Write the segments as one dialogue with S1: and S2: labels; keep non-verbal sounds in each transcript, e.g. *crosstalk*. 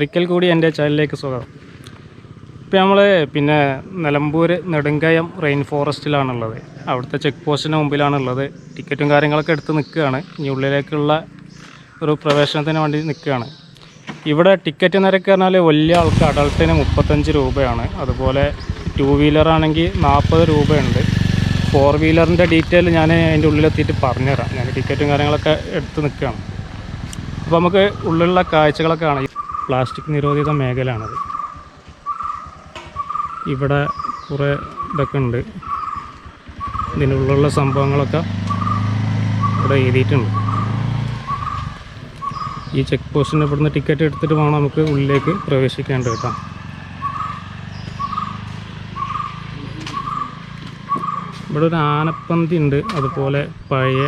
S1: ഒരിക്കൽ കൂടി എന്റെ ചാനലിലേക്ക് സ്വാഗതം. ഇപ്പോൾ നമ്മൾ പിന്നെ നിലമ്പൂർ നെടുങ്കയം റെയിൻ ഫോറസ്റ്റിലാണുള്ളത് അവിടുത്തെ ചെക്ക് പോസ്റ്റിന് മുമ്പിലാണുള്ളത്. ടിക്കറ്റും കാര്യങ്ങളൊക്കെ എടുത്ത് നിൽക്കുകയാണ്. ഇനി ഉള്ളിലേക്കുള്ള ഒരു പ്രവേശനത്തിന് വേണ്ടി നിൽക്കുകയാണ്. ഇവിടെ ടിക്കറ്റ് നിരക്ക് പറഞ്ഞാൽ വലിയ ആൾക്ക് അഡൾട്ടിന് മുപ്പത്തഞ്ച് രൂപയാണ്. അതുപോലെ ടു വീലറാണെങ്കിൽ നാൽപ്പത് രൂപയുണ്ട്. ഫോർ വീലറിന്റെ ഡീറ്റെയിൽ ഞാൻ അതിന്റെ ഉള്ളിലെത്തിയിട്ട് പറഞ്ഞുതരാം. ഞാൻ ടിക്കറ്റും കാര്യങ്ങളൊക്കെ എടുത്ത് നിൽക്കുകയാണ്. അപ്പോൾ നമുക്ക് ഉള്ളിലുള്ള കാഴ്ചകളൊക്കെ കാണാം. പ്ലാസ്റ്റിക് നിരോധിത മേഖലയാണത്. ഇവിടെ കുറേ ഇതൊക്കെ ഉണ്ട്. ഇതിനുള്ളിലുള്ള സംഭവങ്ങളൊക്കെ ഇവിടെ എഴുതിയിട്ടുണ്ട്. ഈ ചെക്ക് പോസ്റ്റിന് ഇവിടുന്ന് ടിക്കറ്റ് എടുത്തിട്ട് വേണം നമുക്ക് ഉള്ളിലേക്ക് പ്രവേശിക്കേണ്ടത് കേട്ടോ. ഇവിടെ ഒരു ആനപ്പന്തി ഉണ്ട്. അതുപോലെ പഴയ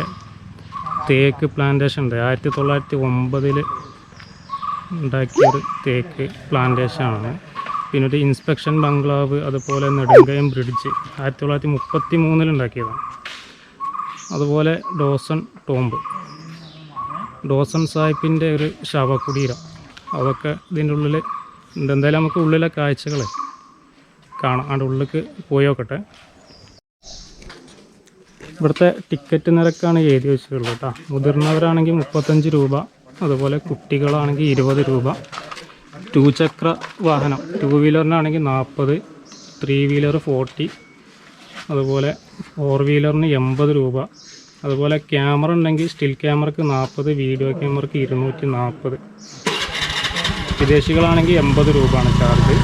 S1: തേക്ക് പ്ലാന്റേഷൻ ഉണ്ട്. ആയിരത്തി തൊള്ളായിരത്തി ഒമ്പതിൽ ഉണ്ടാക്കിയൊരു തേക്ക് പ്ലാന്റേഷനാണ് പിന്നെ ഒരു ഇൻസ്പെക്ഷൻ ബംഗ്ലാവ് അതുപോലെ നെടുങ്കയം ബ്രിഡ്ജ് ആയിരത്തി തൊള്ളായിരത്തി മുപ്പത്തി മൂന്നിൽ ഉണ്ടാക്കിയതാണ്. അതുപോലെ ഡോസൺ ടോംബ് ഡോസൺ സാഹിബിന്റെ ഒരു ശവകുടീരം. അതൊക്കെ ഇതിന്റെ ഉള്ളിൽ ഉണ്ട്. എന്തായാലും നമുക്ക് ഉള്ളിലെ കാഴ്ചകൾ കാണാം. അതിന്റെ ഉള്ളിലേക്ക് പോയി നോക്കട്ടെ. ഇവിടുത്തെ ടിക്കറ്റ് നിരക്കാണ് എഴുതി വെച്ചിട്ടുള്ളത് കേട്ടോ. മുതിർന്നവരാണെങ്കിൽ മുപ്പത്തഞ്ച് രൂപ അതുപോലെ കുട്ടികളാണെങ്കിൽ ഇരുപത് രൂപ. ടു ചക്ര വാഹനം ടു വീലറിനാണെങ്കിൽ നാൽപ്പത് ത്രീ വീലർ ഫോർട്ടി അതുപോലെ ഫോർ വീലറിന് എൺപത് രൂപ. അതുപോലെ ക്യാമറ ഉണ്ടെങ്കിൽ സ്റ്റിൽ ക്യാമറയ്ക്ക് നാൽപ്പത് വീഡിയോ ക്യാമറയ്ക്ക് ഇരുന്നൂറ്റി നാൽപ്പത്. വിദേശികളാണെങ്കിൽ എൺപത് രൂപയാണ് ചാർജ്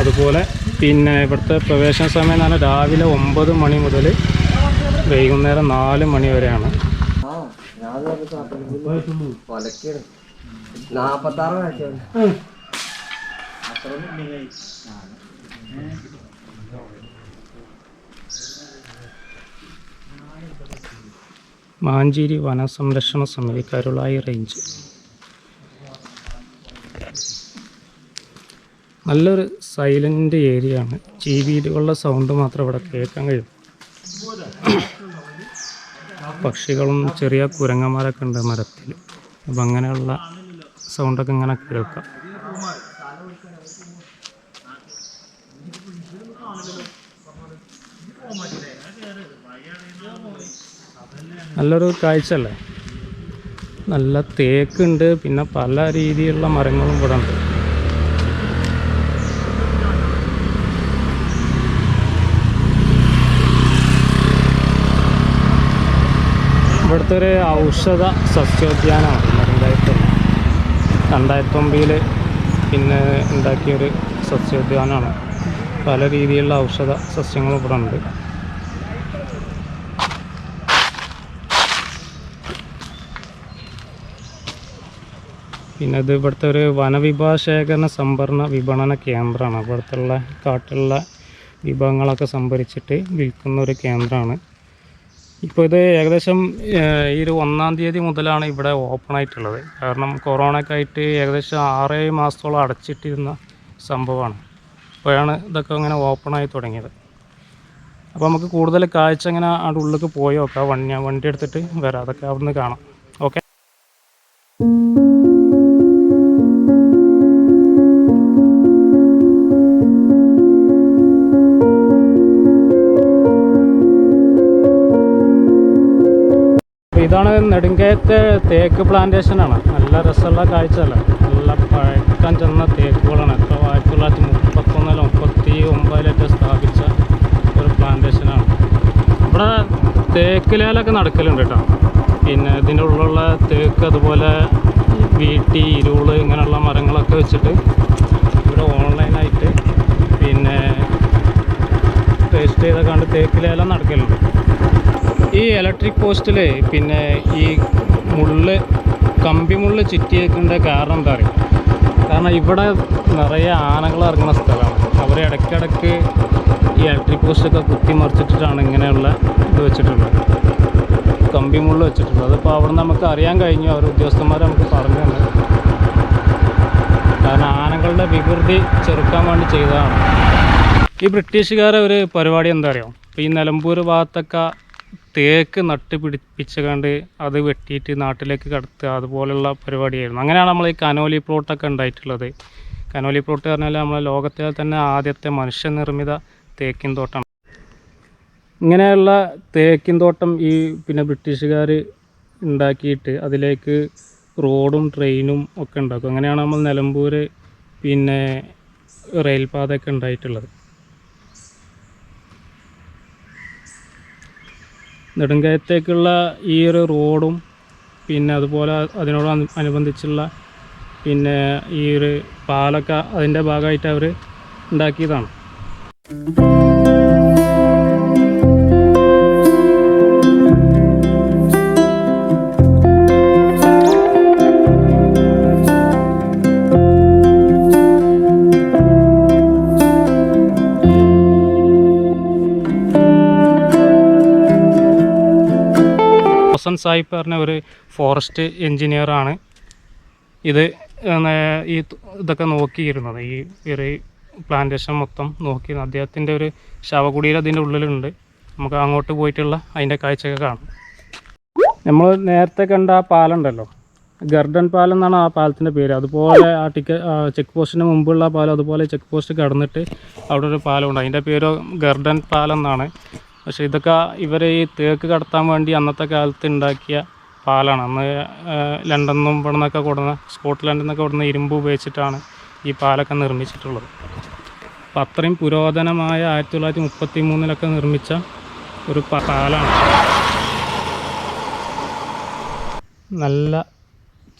S1: അതുപോലെ പിന്നെ ഇവിടുത്തെ പ്രവേശന സമയം എന്ന് പറഞ്ഞാൽ രാവിലെ ഒമ്പത് മണി മുതൽ വൈകുന്നേരം നാല് മണി വരെയാണ്.
S2: ഒലക്കാണ് നാപ്പത്താറ് കാഴ്ചയാണ്
S1: മാഞ്ചേരി വനസംരക്ഷണ സമിതി കരുളായി റേഞ്ച് നല്ലൊരു സൈലന്റ് ഏരിയ ആണ്. ചീവീടുകളുടെ സൗണ്ട് മാത്രം ഇവിടെ കേൾക്കാൻ കഴിയും. പക്ഷികളും ചെറിയ കുരങ്ങന്മാരൊക്കെ ഉണ്ട് മരത്തിൽ. അപ്പം അങ്ങനെയുള്ള സൗണ്ടൊക്കെ ഇങ്ങനെ കേൾക്കാം. നല്ലൊരു കാഴ്ച അല്ലേ നല്ല തേക്കുണ്ട് പിന്നെ പല രീതിയിലുള്ള മരങ്ങളും ഇവിടെ ഉണ്ട് ഇവിടുത്തെ ഒരു ഔഷധ സസ്യോദ്യാനമാണ്. രണ്ടായിരത്തി രണ്ടായിരത്തി ഒമ്പതിൽ പിന്നെ ഉണ്ടാക്കിയൊരു സസ്യോദ്യാനമാണ്. പല രീതിയിലുള്ള ഔഷധ സസ്യങ്ങളും ഇവിടെ ഉണ്ട്. പിന്നെ ഇത് ഇവിടുത്തെ ഒരു വനവിഭവ ശേഖരണ സംഭരണ വിപണന കേന്ദ്രമാണ്. ഇവിടുത്തുള്ള കാട്ടിലുള്ള വിഭവങ്ങളൊക്കെ സംഭരിച്ചിട്ട് വിൽക്കുന്ന ഒരു കേന്ദ്രമാണ്. ഇപ്പോൾ ഇത് ഏകദേശം ഈ ഒരു ഒന്നാം തീയതി മുതലാണ് ഇവിടെ ഓപ്പൺ ആയിട്ടുള്ളത്. കാരണം കൊറോണയൊക്കെ ആയിട്ട് ഏകദേശം ആറേഴ് മാസത്തോളം അടച്ചിട്ടിരുന്ന സംഭവമാണ്. ഇപ്പോഴാണ് ഇതൊക്കെ അങ്ങനെ ഓപ്പൺ ആയി തുടങ്ങിയത്. അപ്പോൾ നമുക്ക് കൂടുതൽ കാഴ്ച അങ്ങനെ അവിടെ ഉള്ളിലേക്ക് പോയി നോക്കാം. വണ്ടി വണ്ടി എടുത്തിട്ട് വരാം. അതൊക്കെ അവിടുന്ന് കാണാം. ഇതാണ് നെടുങ്കയത്തെ തേക്ക് പ്ലാന്റേഷനാണ് നല്ല രസമുള്ള കാഴ്ചയല്ല? നല്ല പഴക്കം ചെന്ന തേക്കുകളാണ്. ഇപ്പോൾ ആയിരത്തി തൊള്ളായിരത്തി മുപ്പത്തൊന്നിലോ മുപ്പത്തി ഒമ്പതിലൊക്കെ സ്ഥാപിച്ച ഒരു പ്ലാന്റേഷനാണ് ഇവിടെ തേക്കിലേലൊക്കെ നടക്കലുണ്ട് കേട്ടോ. പിന്നെ ഇതിന്റെ ഉള്ളിലുള്ള തേക്ക് അതുപോലെ വീട്ടി ഇരുൾ ഇങ്ങനെയുള്ള മരങ്ങളൊക്കെ വെച്ചിട്ട് ഇവിടെ ഓൺലൈനായിട്ട് പിന്നെ ടേസ്റ്റ് ചെയ്തൊക്കെ കണ്ട് തേക്കിലേലം നടക്കലുണ്ട്. ഈ ഇലക്ട്രിക് പോസ്റ്റിൽ പിന്നെ ഈ മുള്ള് കമ്പി മുള്ള് ചുറ്റിയേക്കേണ്ട കാരണം എന്താ പറയുക കാരണം ഇവിടെ നിറയെ ആനകൾ ഇറങ്ങുന്ന സ്ഥലമാണ്. അവർ ഇടയ്ക്കിടയ്ക്ക് ഈ ഇലക്ട്രിക് പോസ്റ്റൊക്കെ കുത്തി മറിച്ചിട്ടിട്ടാണ് ഇങ്ങനെയുള്ള ഇത് വെച്ചിട്ടുള്ളത്. കമ്പി മുള്ള വെച്ചിട്ടുള്ളത്. അതിപ്പോൾ അവിടെ നമുക്ക് അറിയാൻ കഴിഞ്ഞു. അവർ ഉദ്യോഗസ്ഥന്മാർ നമുക്ക് പറഞ്ഞു തന്നെ. കാരണം ആനകളുടെ വികൃതി ചെറുക്കാൻ വേണ്ടി ചെയ്തതാണ്. ഈ ബ്രിട്ടീഷുകാരെ ഒരു പരിപാടി എന്താ അറിയാം? ഇപ്പോൾ ഈ നിലമ്പൂർ ഭാഗത്തൊക്കെ തേക്ക് നട്ട് പിടിപ്പിച്ചുകൊണ്ട് അത് വെട്ടിയിട്ട് നാട്ടിലേക്ക് കടത്തുക അതുപോലുള്ള പരിപാടിയായിരുന്നു. അങ്ങനെയാണ് നമ്മൾ ഈ കനോലി പ്ലോട്ടൊക്കെ ഉണ്ടായിട്ടുള്ളത്. കനോലി പ്ലോട്ട് പറഞ്ഞാൽ നമ്മളെ ലോകത്തിലെ തന്നെ ആദ്യത്തെ മനുഷ്യനിർമ്മിത തേക്കിൻ തോട്ടമാണ് ഇങ്ങനെയുള്ള തേക്കിൻ തോട്ടം ഈ പിന്നെ ബ്രിട്ടീഷുകാർ ഉണ്ടാക്കിയിട്ട് അതിലേക്ക് റോഡും ട്രെയിനും ഒക്കെ ഉണ്ടാക്കും. അങ്ങനെയാണ് നമ്മൾ നിലമ്പൂർ പിന്നെ റെയിൽപാതയൊക്കെ ഉണ്ടായിട്ടുള്ളത്. നെടുങ്കയത്തേക്കുള്ള ഈ ഒരു റോഡും പിന്നെ അതുപോലെ അതിനോട് അനു- അനുബന്ധിച്ചുള്ള പിന്നെ ഈ ഒരു പാലൊക്കെ അതിന്റെ ഭാഗമായിട്ട് അവർ ഉണ്ടാക്കിയതാണ്. സാഹിബ് പറഞ്ഞ ഒരു ഫോറസ്റ്റ് എഞ്ചിനീയറാണ് ഇത് ഈ ഇതൊക്കെ നോക്കിയിരുന്നത്. ഈ ഒരു പ്ലാന്റേഷൻ മൊത്തം നോക്കി അദ്ദേഹത്തിന്റെ ഒരു ശവകുടീരം അതിന്റെ ഉള്ളിലുണ്ട്. നമുക്ക് അങ്ങോട്ട് പോയിട്ടുള്ള അതിന്റെ കാഴ്ചയൊക്കെ കാണാം. നമ്മൾ നേരത്തെ കണ്ട ആ പാലുണ്ടല്ലോ. ഗർഡൻ പാലം എന്നാണ് ആ പാലത്തിന്റെ പേര്. അതുപോലെ ആ ടിക്ക ചെക്ക് പോസ്റ്റിന് മുമ്പുള്ള പാലം അതുപോലെ ചെക്ക് പോസ്റ്റ് കടന്നിട്ട് അവിടെ ഒരു പാലമുണ്ട് അതിന്റെ പേര് ഗർഡൻ പാലം എന്നാണ്. പക്ഷേ ഇതൊക്കെ ഇവർ ഈ തേക്ക് കടത്താൻ വേണ്ടി അന്നത്തെ കാലത്ത് ഉണ്ടാക്കിയ പാലാണ്. അന്ന് ലണ്ടനിൽ നിന്നും ഇവിടെ നിന്നൊക്കെ കൊടുന്ന സ്കോട്ട്ലൻഡിൽ നിന്നൊക്കെ കൊടുന്ന ഇരുമ്പ് ഉപയോഗിച്ചിട്ടാണ് ഈ പാലൊക്കെ നിർമ്മിച്ചിട്ടുള്ളത്. അപ്പം അത്രയും പുരോധനമായ ആയിരത്തി തൊള്ളായിരത്തി മുപ്പത്തി മൂന്നിലൊക്കെ നിർമ്മിച്ച ഒരു പാലാണ്. നല്ല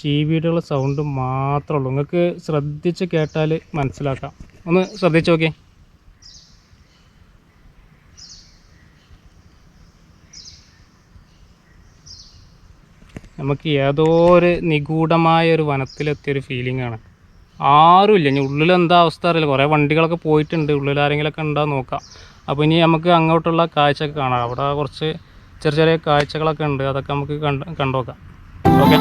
S1: ചീവീടുള്ള സൗണ്ട് മാത്രമേ ഉള്ളൂ. നിങ്ങൾക്ക് ശ്രദ്ധിച്ച് കേട്ടാൽ മനസ്സിലാക്കാം. ഒന്ന് ശ്രദ്ധിച്ച് നോക്കിയേ. നമുക്ക് ഏതോ ഒരു നിഗൂഢമായ ഒരു വനത്തിലെത്തിയൊരു ഫീലിംഗ് ആണ്. ആരുമില്ല. ഇനി ഉള്ളിൽ എന്താ അവസ്ഥ അറിയില്ല. കുറേ വണ്ടികളൊക്കെ പോയിട്ടുണ്ട്. ഉള്ളിൽ ആരെങ്കിലുമൊക്കെ ഉണ്ടോ നോക്കാം. അപ്പോൾ ഇനി നമുക്ക് അങ്ങോട്ടുള്ള കാഴ്ചയൊക്കെ കാണാം. അവിടെ കുറച്ച് ചെറിയ ചെറിയ കാഴ്ചകളൊക്കെ ഉണ്ട്. അതൊക്കെ നമുക്ക് കണ്ട് കണ്ടോക്കാം. ഓക്കെ.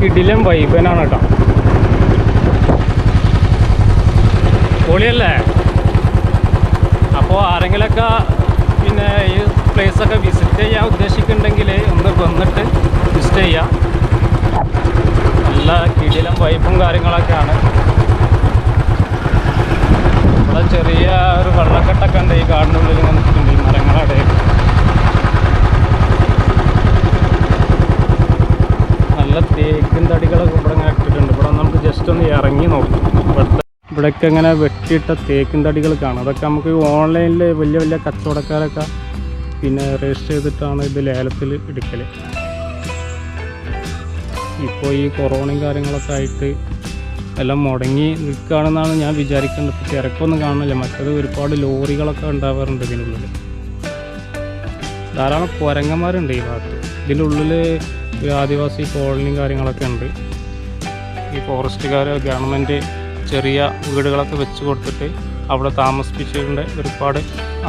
S1: കിടിലം വൈബനാണ് കേട്ടോ. പൊളിയല്ലേ? അപ്പോൾ ആരെങ്കിലൊക്കെ പിന്നെ ഈ പ്ലേസൊക്കെ വിസിറ്റ് ചെയ്യാൻ ഉദ്ദേശിക്കുന്നുണ്ടെങ്കിൽ ഒന്ന് വന്നിട്ട് വിസിറ്റ് ചെയ്യാം. നല്ല കിടിലം വൈബും കാര്യങ്ങളൊക്കെയാണ്. ഇവിടെ ചെറിയ ഒരു വെള്ളക്കെട്ടൊക്കെ ഉണ്ട് ഈ കാടിനുള്ളിൽ ഇങ്ങനെ നിൽക്കുന്നുണ്ട് ഈ മരങ്ങളുടെ. നല്ല തേക്കും തടികളൊക്കെ ഇവിടെ ഇങ്ങനെ ഇട്ടിട്ടുണ്ട്. ഇവിടെ നമുക്ക് ജസ്റ്റ് ഒന്ന് ഇറങ്ങി നോക്കാം. ഇവിടുത്തെ ഇവിടെയൊക്കെ ഇങ്ങനെ വെട്ടിയിട്ട തേക്കും തടികൾ കാണാം. അതൊക്കെ നമുക്ക് ഓൺലൈനിൽ വലിയ വലിയ കച്ചവടക്കാരൊക്കെ പിന്നെ രജിസ്റ്റർ ചെയ്തിട്ടാണ് ഇത് ലേലത്തിൽ എടുക്കൽ ഇപ്പോൾ ഈ കൊറോണയും കാര്യങ്ങളൊക്കെ ആയിട്ട് എല്ലാം മുടങ്ങി നിൽക്കുകയാണെന്നാണ് ഞാൻ വിചാരിക്കുന്നത്. ഇപ്പോൾ തിരക്കൊന്നും കാണുന്നില്ല. മറ്റത് ഒരുപാട് ലോറികളൊക്കെ ഉണ്ടാവാറുണ്ട് ഇതിനുള്ളിൽ ധാരാളം കുരങ്ങന്മാരുണ്ട് ഈ ഭാഗത്ത്. ഇതിന്റെ ഉള്ളിൽ ഒരു ആദിവാസി കോളനിയും കാര്യങ്ങളൊക്കെ ഉണ്ട്. ഈ ഫോറസ്റ്റുകാർ ഗവൺമെന്റ് ചെറിയ വീടുകളൊക്കെ വെച്ച് കൊടുത്തിട്ട് അവിടെ താമസിപ്പിച്ചിട്ടുണ്ട്. ഒരുപാട്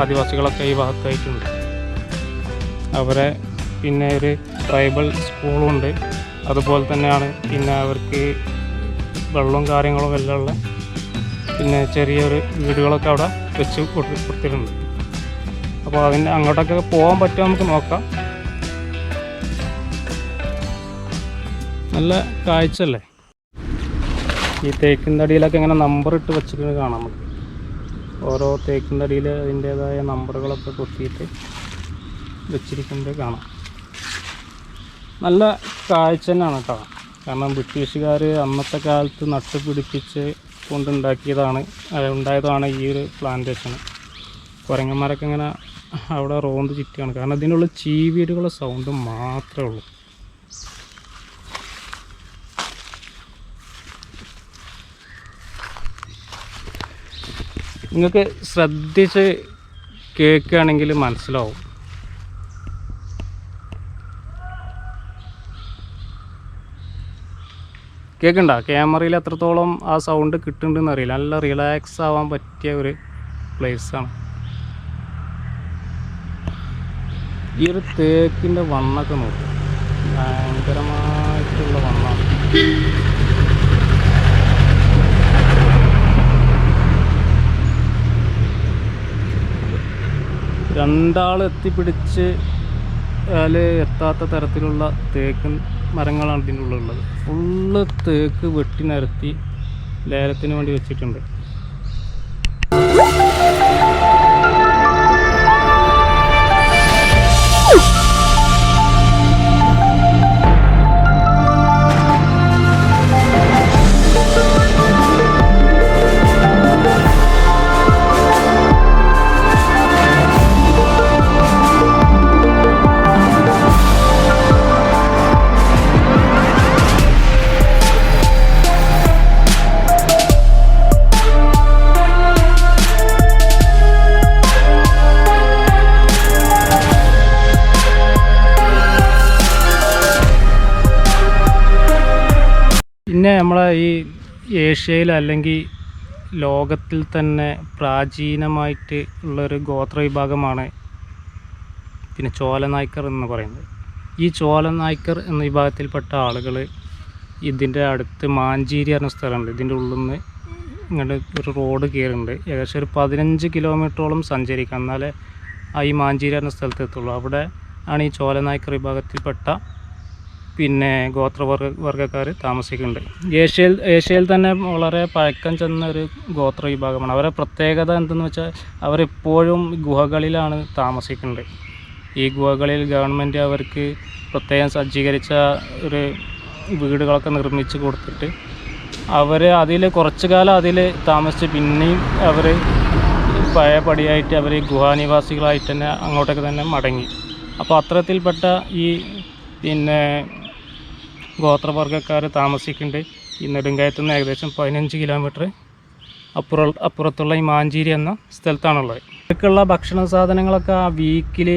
S1: ആദിവാസികളൊക്കെ ഈ ഭാഗത്തായിട്ടുണ്ട്. അവരെ പിന്നെ ഒരു ട്രൈബൽ സ്കൂളും ഉണ്ട്. അതുപോലെ തന്നെയാണ് പിന്നെ അവർക്ക് വെള്ളവും കാര്യങ്ങളും എല്ലാം ഉള്ള പിന്നെ ചെറിയൊരു വീടുകളൊക്കെ അവിടെ വെച്ച് കൊടുത്തിട്ടുണ്ട്. അപ്പോൾ അതിന്റെ അങ്ങോട്ടൊക്കെ പോകാൻ പറ്റുമോ നമുക്ക് നോക്കാം. നല്ല കാഴ്ച അല്ലേ ഈ തേക്കിന്റെ അടിയിലൊക്കെ ഇങ്ങനെ നമ്പർ ഇട്ട് വെച്ചിട്ട് കാണാം നമുക്ക്. ഓരോ തേക്കിന്റെ അടിയിൽ അതിന്റേതായ നമ്പറുകളൊക്കെ കൊത്തിയിട്ട് വെച്ചിരിക്കുന്നത് കാണാം. നല്ല കാഴ്ച തന്നെയാണ് കേട്ടോ. കാരണം ബ്രിട്ടീഷുകാർ അന്നത്തെ കാലത്ത് നട്ടുപിടിപ്പിച്ച് കൊണ്ടുണ്ടാക്കിയതാണ് ഉണ്ടായതാണ് ഈ ഒരു പ്ലാന്റേഷൻ കുരങ്ങന്മാരൊക്കെ ഇങ്ങനെ അവിടെ റോന്ത് ചുറ്റുകയാണ് കാരണം ഇതിനുള്ള ചീവീടുകളുടെ സൗണ്ട് മാത്രമേ ഉള്ളൂ. നിങ്ങൾക്ക് ശ്രദ്ധിച്ച് കേൾക്കുകയാണെങ്കിൽ മനസ്സിലാവും. കേൾക്കണ്ട? ക്യാമറയിൽ എത്രത്തോളം ആ സൗണ്ട് കിട്ടുന്നുണ്ടെന്ന് അറിയില്ല. നല്ല റിലാക്സ് ആവാൻ പറ്റിയ ഒരു പ്ലേസാണ് ഈ ഒരു തേക്കിന്റെ വണ്ണൊക്കെ നോക്കും. ഭയങ്കരമായിട്ടുള്ള വണ്ണാണ്. രണ്ടാൾ എത്തിപ്പിടിച്ച് അതിൽ എത്താത്ത തരത്തിലുള്ള തേക്ക് മരങ്ങളാണ് ഇതിന്റെ ഉള്ളിലുള്ളത്. ഫുള്ള് തേക്ക് വെട്ടി നിരത്തി ലേലത്തിന് വേണ്ടി വെച്ചിട്ടുണ്ട്. പിന്നെ നമ്മളെ ഈ ഏഷ്യയിൽ അല്ലെങ്കിൽ ലോകത്തിൽ തന്നെ പ്രാചീനമായിട്ട് ഉള്ളൊരു ഗോത്ര വിഭാഗമാണ് പിന്നെ ചോലനായ്ക്കർ എന്ന് പറയുന്നത്. ഈ ചോലനായ്ക്കർ എന്ന വിഭാഗത്തിൽപ്പെട്ട ആളുകൾ ഇതിന്റെ അടുത്ത് മാഞ്ചേരി പറഞ്ഞ സ്ഥലമുണ്ട്. ഇതിന്റെ ഉള്ളിൽ നിന്ന് ഇങ്ങോട്ട് ഒരു റോഡ് കയറുന്നുണ്ട് ഏകദേശം ഒരു പതിനഞ്ച് കിലോമീറ്ററോളം സഞ്ചരിക്കാം. എന്നാലേ ആ ഈ മാഞ്ചേരി പറഞ്ഞ സ്ഥലത്ത് എത്തുള്ളൂ. അവിടെ ആണ് ഈ ചോലനായ്ക്കർ വിഭാഗത്തിൽപ്പെട്ട പിന്നെ ഗോത്രവർഗ വർഗക്കാർ താമസിക്കുന്നുണ്ട്. ഏഷ്യയിൽ ഏഷ്യയിൽ തന്നെ വളരെ പഴക്കം ചെന്ന ഒരു ഗോത്ര വിഭാഗമാണ്. അവരുടെ പ്രത്യേകത എന്തെന്ന് വെച്ചാൽ അവരെപ്പോഴും ഗുഹകളിലാണ് താമസിക്കുന്നത് ഈ ഗുഹകളിൽ ഗവൺമെന്റ് അവർക്ക് പ്രത്യേകം സജ്ജീകരിച്ച ഒരു വീടുകളൊക്കെ നിർമ്മിച്ച് കൊടുത്തിട്ട് അവർ അതിൽ കുറച്ച് കാലം അതിൽ താമസിച്ച് പിന്നെയും അവർ പഴയ പടിയായിട്ട് അവർ ഗുഹാനിവാസികളായിട്ട് തന്നെ അങ്ങോട്ടൊക്കെ തന്നെ മടങ്ങി. അപ്പോൾ അത്തരത്തിൽപ്പെട്ട ഈ പിന്നെ ഗോത്രവർഗക്കാർ താമസിക്കുന്നുണ്ട്. ഈ നെടുങ്കായത്തു നിന്ന് ഏകദേശം പതിനഞ്ച് കിലോമീറ്റർ അപ്പുറ അപ്പുറത്തുള്ള ഈ മാഞ്ചേരി എന്ന സ്ഥലത്താണുള്ളത്. ഇവർക്കുള്ള ഭക്ഷണ സാധനങ്ങളൊക്കെ ആ വീക്കിൽ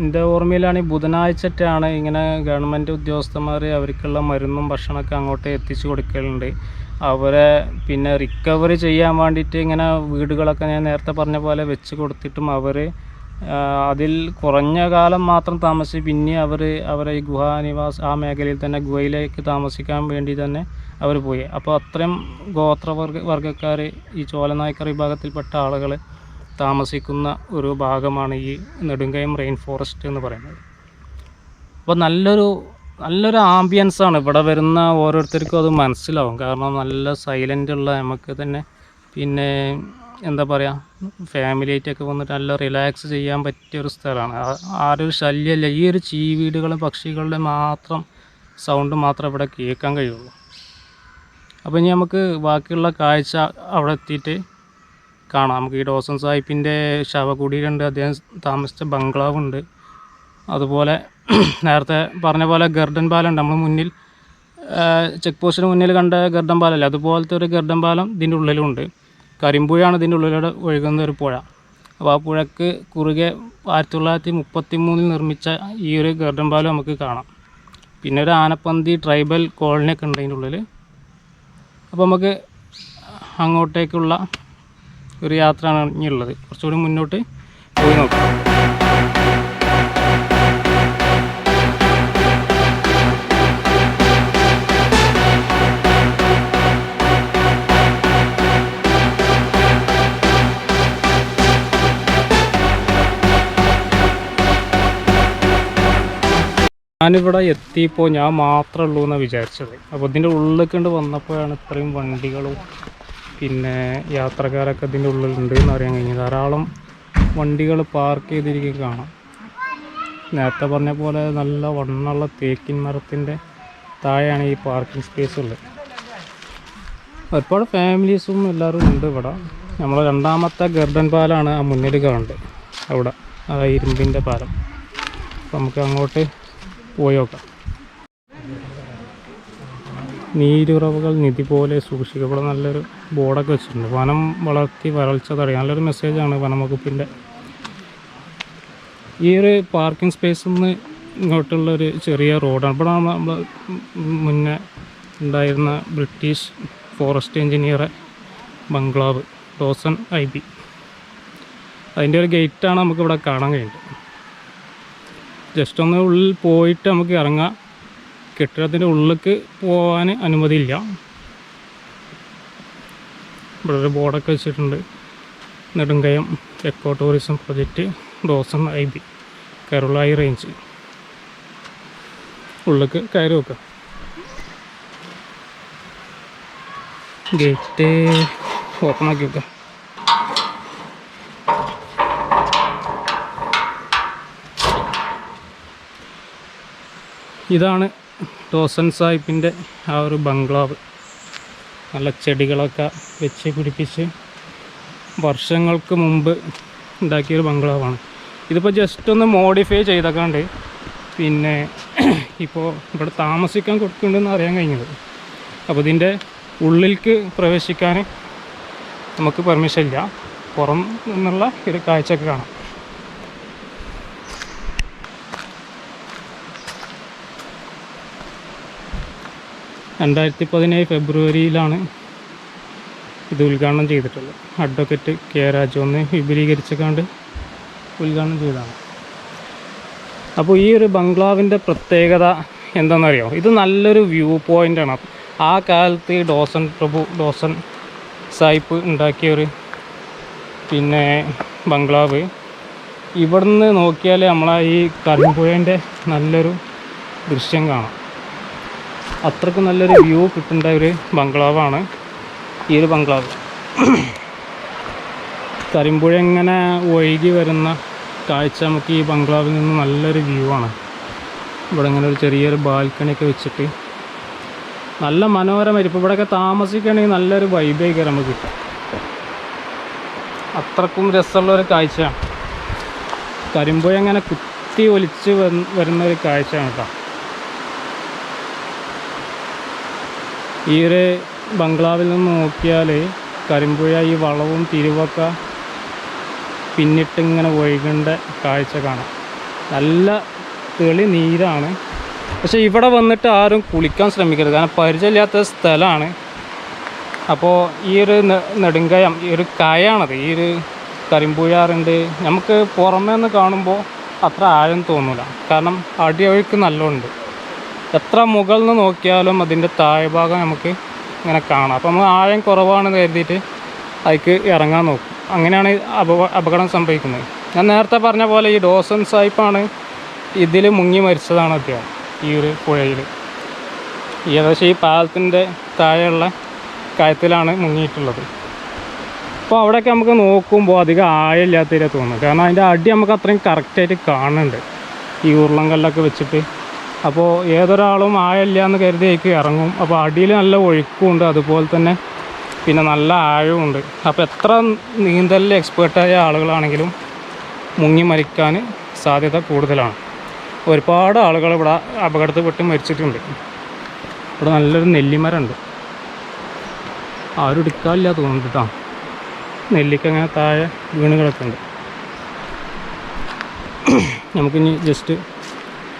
S1: എന്റെ ഓർമ്മയിലാണെങ്കിൽ ബുധനാഴ്ചറ്റാണ് ഇങ്ങനെ ഗവൺമെന്റ് ഉദ്യോഗസ്ഥന്മാർ അവർക്കുള്ള മരുന്നും ഭക്ഷണമൊക്കെ അങ്ങോട്ട് എത്തിച്ചു കൊടുക്കലുണ്ട്. അവരെ പിന്നെ റിക്കവറി ചെയ്യാൻ വേണ്ടിയിട്ട് ഇങ്ങനെ വീടുകളൊക്കെ ഞാൻ നേരത്തെ പറഞ്ഞ പോലെ വെച്ച് കൊടുത്തിട്ടും അവർ അതിൽ കുറഞ്ഞ കാലം മാത്രം താമസിച്ച് പിന്നെ അവർ അവരെ ഈ ഗുഹാനിവാസ ആ മേഖലയിൽ തന്നെ ഗുഹയിലേക്ക് താമസിക്കാൻ വേണ്ടി തന്നെ അവർ പോയി. അപ്പോൾ അത്രയും ഗോത്രവർഗ വർഗക്കാർ ഈ ചോലനായ്ക്കർ വിഭാഗത്തിൽപ്പെട്ട ആളുകൾ താമസിക്കുന്ന ഒരു ഭാഗമാണ് ഈ നെടുങ്കയം റെയിൻ ഫോറസ്റ്റ് എന്ന് പറയുന്നത്. അപ്പോൾ നല്ലൊരു നല്ലൊരു ആംബിയൻസ് ആണ് ഇവിടെ വരുന്ന ഓരോരുത്തർക്കും അത് മനസ്സിലാവും. കാരണം നല്ല സൈലന്റ് ഉള്ള നമുക്ക് തന്നെ പിന്നെ എന്താ പറയുക ഫാമിലി ആയിട്ടൊക്കെ വന്നിട്ട് നല്ല റിലാക്സ് ചെയ്യാൻ പറ്റിയ ഒരു സ്ഥലമാണ്. ആ- ആരും ഒരു ശല്യമല്ല ഈ ഒരു ചീവീടുകളും പക്ഷികളുടെ മാത്രം സൗണ്ട് മാത്രം ഇവിടെ കേൾക്കാൻ കഴിയുള്ളൂ. അപ്പോൾ ഇനി നമുക്ക് ബാക്കിയുള്ള കാഴ്ച അവിടെ എത്തിയിട്ട് കാണാം. നമുക്ക് ഈ ഡോസൻ സാഹിബിന്റെ ശവകുടീരുണ്ട് അദ്ദേഹം താമസിച്ച ബംഗ്ലാവുണ്ട്. അതുപോലെ *clears throat* നേരത്തെ പറഞ്ഞ പോലെ ഗർഡൻ പാലുണ്ട് നമ്മൾ മുന്നിൽ ചെക്ക് പോസ്റ്റിന് മുന്നിൽ കണ്ട ഗർഡൻ പാലല്ലേ അതുപോലത്തെ ഒരു ഗർഡൻ പാലം ഇതിന്റെ ഉള്ളിലുണ്ട്. കരിമ്പുഴയാണ് ഇതിന്റെ ഉള്ളിലൂടെ ഒഴുകുന്ന ഒരു പുഴ. അപ്പോൾ ആ പുഴക്ക് കുറുകെ ആയിരത്തി തൊള്ളായിരത്തി മുപ്പത്തി മൂന്നിൽ നിർമ്മിച്ച ഈ ഒരു ഗർഡൻ പാലം നമുക്ക് കാണാം. പിന്നെ ഒരു ആനപ്പന്തി ട്രൈബൽ കോളനിയൊക്കെ ഉണ്ട് അതിന്റെ ഉള്ളിൽ. അപ്പോൾ നമുക്ക് അങ്ങോട്ടേക്കുള്ള ഒരു യാത്രയാണ് ഇനിയുള്ളത്. കുറച്ചുകൂടി മുന്നോട്ട് പോയി നോക്കാം. ഞാനിവിടെ എത്തിയപ്പോൾ ഞാൻ മാത്രമേ ഉള്ളൂ എന്നാണ് വിചാരിച്ചത്. അപ്പോൾ ഇതിന്റെ ഉള്ളിലേക്ക് കൊണ്ട് വന്നപ്പോഴാണ് ഇത്രയും വണ്ടികളും പിന്നെ യാത്രക്കാരൊക്കെ ഇതിന്റെ ഉള്ളിലുണ്ട് എന്ന് അറിയാൻ കഴിഞ്ഞു ധാരാളം വണ്ടികൾ പാർക്ക് ചെയ്തിരിക്കുക കാണാം. നേരത്തെ പറഞ്ഞ പോലെ നല്ല വണ്ണുള്ള തേക്കിൻ മരത്തിന്റെ താഴെയാണ് ഈ പാർക്കിംഗ് സ്പേസ് ഉള്ളത്. ഒരുപാട് ഫാമിലീസും എല്ലാവരും ഉണ്ട് ഇവിടെ. നമ്മൾ രണ്ടാമത്തെ ഗർഡൻ പാലാണ് ആ മുന്നിൽ കാണുന്നത് അവിടെ ആ ഇരുമ്പിന്റെ പാലം. നമുക്ക് അങ്ങോട്ട് പോയി നോക്കാം നീരുറവുകൾ നിധി പോലെ സൂക്ഷിക്കുക. ഇവിടെ നല്ലൊരു ബോർഡൊക്കെ വെച്ചിട്ടുണ്ട്. വനം വളർത്തി വരൾച്ച തടയാൻ നല്ലൊരു മെസ്സേജാണ് വനംവകുപ്പിന്റെ. ഈ ഒരു പാർക്കിംഗ് സ്പേസിൽ നിന്ന് ഇങ്ങോട്ടുള്ളൊരു ചെറിയ റോഡാണ്. ഇവിടെ നമ്മൾ മുന്നേ ഉണ്ടായിരുന്ന ബ്രിട്ടീഷ് ഫോറസ്റ്റ് എഞ്ചിനീയറെ ബംഗ്ലാവ് ഡോസൺ ഐ ബി. അതിന്റെ ഒരു ഗേറ്റാണ് നമുക്കിവിടെ കാണാൻ കഴിയുന്നത് ജസ്റ്റ് ഒന്ന് ഉള്ളിൽ പോയിട്ട് നമുക്ക് ഇറങ്ങാം. കെട്ടിടത്തിന്റെ ഉള്ളിലേക്ക് പോകാൻ അനുമതിയില്ല. ഇവിടെ ഒരു ബോർഡൊക്കെ വെച്ചിട്ടുണ്ട്. Nedumkayam eco tourism project Dawson I B Karulai range ഉള്ളിലേക്ക് കയറി വെക്കുക ഗേറ്റ് ഓപ്പൺ ആക്കി വെക്കാം ഇതാണ് ടോസൻ സാഹിബിന്റെ ആ ഒരു ബംഗ്ലാവ്. നല്ല ചെടികളൊക്കെ വെച്ച് പിടിപ്പിച്ച് വർഷങ്ങൾക്ക് മുമ്പ് ഉണ്ടാക്കിയൊരു ബംഗ്ലാവാണ്. ഇതിപ്പോൾ ജസ്റ്റ് ഒന്ന് മോഡിഫൈ ചെയ്തേക്കാണ്ട് പിന്നെ ഇപ്പോൾ ഇവിടെ താമസിക്കാൻ കൊടുക്കുന്നുണ്ടെന്ന് അറിയാൻ കഴിഞ്ഞത്. അപ്പോൾ ഇതിന്റെ ഉള്ളിലേക്ക് പ്രവേശിക്കാൻ നമുക്ക് പെർമിഷൻ ഇല്ല. പുറം നിന്നുള്ള ഒരു കാഴ്ചയൊക്കെ കാണാം. രണ്ടായിരത്തി പതിനേഴ് ഫെബ്രുവരിയിലാണ് ഇത് ഉദ്ഘാടനം ചെയ്തിട്ടുള്ളത്. അഡ്വക്കേറ്റ് കെ രാജു ഒന്ന് വിപുലീകരിച്ചുകൊണ്ട് ഉദ്ഘാടനം ചെയ്തതാണ്. അപ്പോൾ ഈ ഒരു ബംഗ്ലാവിന്റെ പ്രത്യേകത എന്താണെന്നറിയോ? ഇത് നല്ലൊരു വ്യൂ പോയിന്റാണ്. ആ കാലത്ത് ഈ ഡോസൺ പ്രഭു ഡോസൺ സായിപ്പ് ഉണ്ടാക്കിയൊരു പിന്നെ ബംഗ്ലാവ് ഇവിടുന്ന് നോക്കിയാൽ നമ്മളെ ഈ കരിമ്പുഴേന്റെ നല്ലൊരു ദൃശ്യം കാണാം. അത്രയ്ക്ക് നല്ലൊരു വ്യൂ കിട്ടേണ്ട ഒരു ബംഗ്ലാവാണ്. ഈ ഒരു ബംഗ്ലാവ്. കരിമ്പുഴ ഇങ്ങനെ ഒഴുകി വരുന്ന കാഴ്ച നമുക്ക് ഈ ബംഗ്ലാവിൽ നിന്ന് നല്ലൊരു വ്യൂ ആണ്. ഇവിടെ ഇങ്ങനെ ഒരു ചെറിയൊരു ബാൽക്കണിയൊക്കെ വെച്ചിട്ട് നല്ല മനോഹരമായിരിക്കും ഇപ്പോൾ ഇവിടെയൊക്കെ താമസിക്കുകയാണെങ്കിൽ നല്ലൊരു വൈബേക്ക് നമുക്ക് കിട്ടും. അത്രക്കും രസമുള്ളൊരു കാഴ്ചയാണ്. കരിമ്പുഴ എങ്ങനെ കുത്തി ഒലിച്ച് വരുന്ന ഒരു കാഴ്ചയാണ് കേട്ടോ. ഈ ഒരു ബംഗ്ലാവിൽ നിന്ന് നോക്കിയാൽ കരിമ്പുഴ ഈ വളവും തിരിവൊക്കെ പിന്നിട്ടിങ്ങനെ ഒഴുകേണ്ട കാഴ്ച കാണാം. നല്ല തെളി നീരാണ്. പക്ഷേ ഇവിടെ വന്നിട്ട് ആരും കുളിക്കാൻ ശ്രമിക്കരുത്. കാരണം പരിചയമില്ലാത്ത സ്ഥലമാണ്. അപ്പോൾ ഈ ഒരു നെടുങ്കയം ഈ ഒരു കയാണത്. ഈ ഒരു കരിമ്പുഴാറുണ്ട് നമുക്ക് പുറമേ നിന്ന് കാണുമ്പോൾ അത്ര ആഴം തോന്നില്ല കാരണം അടിയൊഴുക്ക് നല്ലോണ്ട്. എത്ര മുകളിൽ നിന്ന് നോക്കിയാലും അതിന്റെ താഴ്ഭാഗം നമുക്ക് ഇങ്ങനെ കാണാം. അപ്പോൾ നമ്മൾ ആഴം കുറവാണെന്ന് കരുതിയിട്ട് അതിക്ക് ഇറങ്ങാൻ നോക്കും. അങ്ങനെയാണ് അപകടം സംഭവിക്കുന്നത്. ഞാൻ നേരത്തെ പറഞ്ഞ പോലെ ഈ ഡോസൺ സായിപ്പാണ് ഇതിൽ മുങ്ങി മരിച്ചതാണ് അദ്ദേഹം ഈ ഒരു പുഴയിൽ. ഏകദേശം ഈ പാലത്തിന്റെ താഴെയുള്ള കയത്തിലാണ് മുങ്ങിയിട്ടുള്ളത്. അപ്പോൾ അവിടെയൊക്കെ നമുക്ക് നോക്കുമ്പോൾ അധികം ആഴമില്ലാത്തതിനെ തോന്നുന്നു കാരണം അതിന്റെ അടി നമുക്ക് അത്രയും കറക്റ്റായിട്ട് കാണുന്നുണ്ട്. ഈ ഉരുളങ്കല്ലൊക്കെ വെച്ചിട്ട് അപ്പോൾ ഏതൊരാളും ആഴമില്ല എന്ന് കരുതിയേക്ക് ഇറങ്ങും. അപ്പോൾ അടിയിൽ നല്ല ഒഴുക്കുമുണ്ട് അതുപോലെ തന്നെ പിന്നെ നല്ല ആഴമുണ്ട് അപ്പോൾ എത്ര നീന്തലിൽ എക്സ്പേർട്ടായ ആളുകളാണെങ്കിലും മുങ്ങി മരിക്കാൻ സാധ്യത കൂടുതലാണ്. ഒരുപാട് ആളുകൾ ഇവിടെ അപകടത്തിൽപ്പെട്ട് മരിച്ചിട്ടുണ്ട്. ഇവിടെ നല്ലൊരു നെല്ലിമരമുണ്ട്. ആരും എടുക്കാനില്ല തോന്നുന്നുണ്ട് കേട്ടോ നെല്ലിക്ക അങ്ങനെ താഴെ വീണ് കിടക്കുന്നുണ്ട്. നമുക്കിനി ജസ്റ്റ്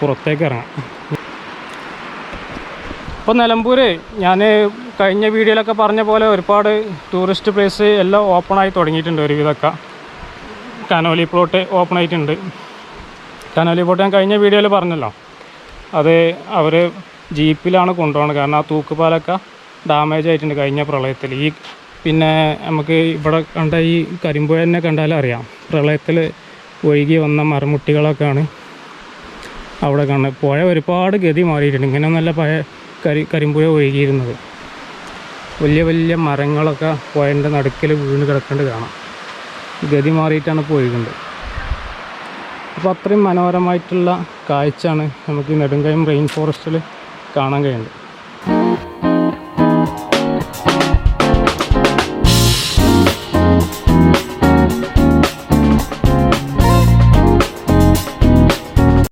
S1: പുറത്തേക്ക് ഇറങ്ങാം ഇപ്പോൾ നിലമ്പൂർ ഞാൻ കഴിഞ്ഞ വീഡിയോയിലൊക്കെ പറഞ്ഞ പോലെ ഒരുപാട് ടൂറിസ്റ്റ് പ്ലേസ് എല്ലാം ഓപ്പണായി തുടങ്ങിയിട്ടുണ്ട് ഒരുവിധമൊക്കെ കനോലി പ്ലോട്ട് ഓപ്പൺ ആയിട്ടുണ്ട്. കനോലി പ്ലോട്ട് ഞാൻ കഴിഞ്ഞ വീഡിയോയിൽ പറഞ്ഞല്ലോ. അത് അവർ ജീപ്പിലാണ് കൊണ്ടുപോകുന്നത് കാരണം ആ തൂക്കുപാലൊക്കെ ഡാമേജ് ആയിട്ടുണ്ട് കഴിഞ്ഞ പ്രളയത്തിൽ. ഈ പിന്നെ നമുക്ക് ഇവിടെ കണ്ട ഈ കരിമ്പുഴ തന്നെ കണ്ടാലും അറിയാം പ്രളയത്തിൽ ഒഴുകി വന്ന മരമുട്ടികളൊക്കെയാണ് അവിടെ കാണുന്നത് പുഴ ഒരുപാട് ഗതി മാറിയിട്ടുണ്ട്. ഇങ്ങനെ നല്ല പഴയ കരി കരിമ്പുഴ ഒഴുകിയിരുന്നത്. വലിയ വലിയ മരങ്ങളൊക്കെ പുഴന്റെ നടുക്കിൽ വീണ് കിടക്കേണ്ടത് കാണാം. ഗതി മാറിയിട്ടാണ് ഇപ്പോൾ ഒഴുകുന്നത്. അപ്പോൾ അത്രയും മനോഹരമായിട്ടുള്ള കാഴ്ചയാണ് നമുക്ക് ഈ നെടുങ്കയം റെയിൻ ഫോറസ്റ്റിൽ കാണാൻ കഴിയുന്നത്.